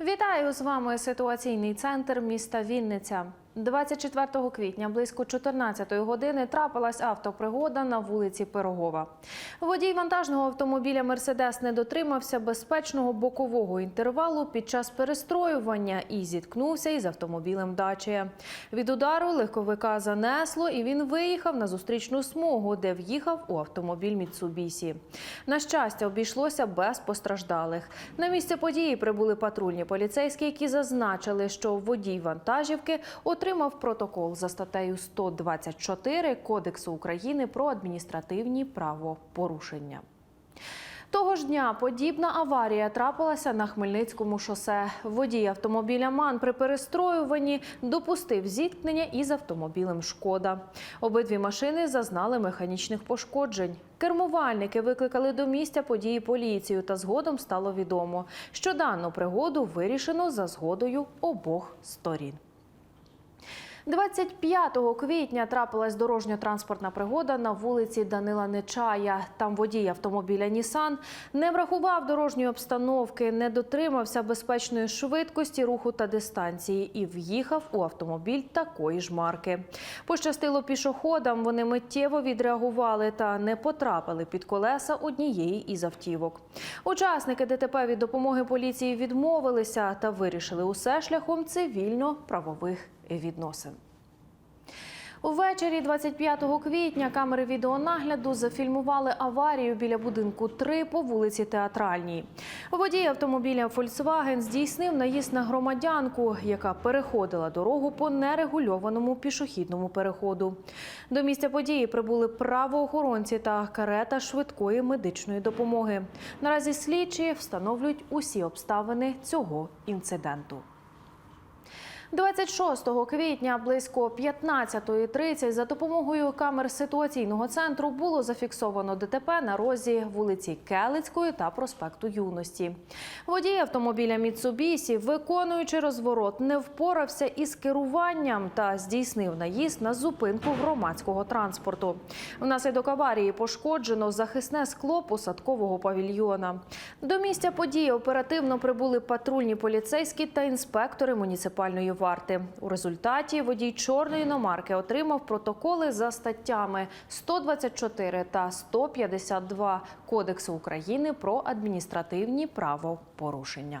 Вітаю з вами ситуаційний центр міста Вінниця. 24 квітня близько 14 години трапилась автопригода на вулиці Пирогова. Водій вантажного автомобіля Мерседес не дотримався безпечного бокового інтервалу під час перестроювання і зіткнувся із автомобілем Дачія. Від удару легковика занесло, і він виїхав на зустрічну смугу, де в'їхав у автомобіль Міцубісі. На щастя, обійшлося без постраждалих. На місце події прибули патрульні поліцейські, які зазначили, що водій вантажівки отримав протокол за статтею 124 Кодексу України про адміністративні правопорушення. Того ж дня подібна аварія трапилася на Хмельницькому шосе. Водій автомобіля МАН при перестроюванні допустив зіткнення із автомобілем Шкода. Обидві машини зазнали механічних пошкоджень. Кермувальники викликали до місця події поліцію, та згодом стало відомо, що дану пригоду вирішено за згодою обох сторін. 25 квітня трапилась дорожньо-транспортна пригода на вулиці Данила Нечая. Там водій автомобіля Нісан не врахував дорожньої обстановки, не дотримався безпечної швидкості руху та дистанції і в'їхав у автомобіль такої ж марки. Пощастило пішоходам, вони миттєво відреагували та не потрапили під колеса однієї із автівок. Учасники ДТП від допомоги поліції відмовилися та вирішили усе шляхом цивільно-правових відносин. Увечері 25 квітня камери відеонагляду зафільмували аварію біля будинку 3 по вулиці Театральній. Водій автомобіля Volkswagen здійснив наїзд на громадянку, яка переходила дорогу по нерегульованому пішохідному переходу. До місця події прибули правоохоронці та карета швидкої медичної допомоги. Наразі слідчі встановлюють усі обставини цього інциденту. 26 квітня близько 15.30 за допомогою камер ситуаційного центру було зафіксовано ДТП на розі вулиці Келицької та проспекту Юності. Водій автомобіля Міцубісі, виконуючи розворот, не впорався із керуванням та здійснив наїзд на зупинку громадського транспорту. Внаслідок аварії пошкоджено захисне скло посадкового павільйона. До місця події оперативно прибули патрульні поліцейські та інспектори муніципальної варти. У результаті водій чорної іномарки отримав протоколи за статтями 124 та 152 Кодексу України про адміністративні правопорушення.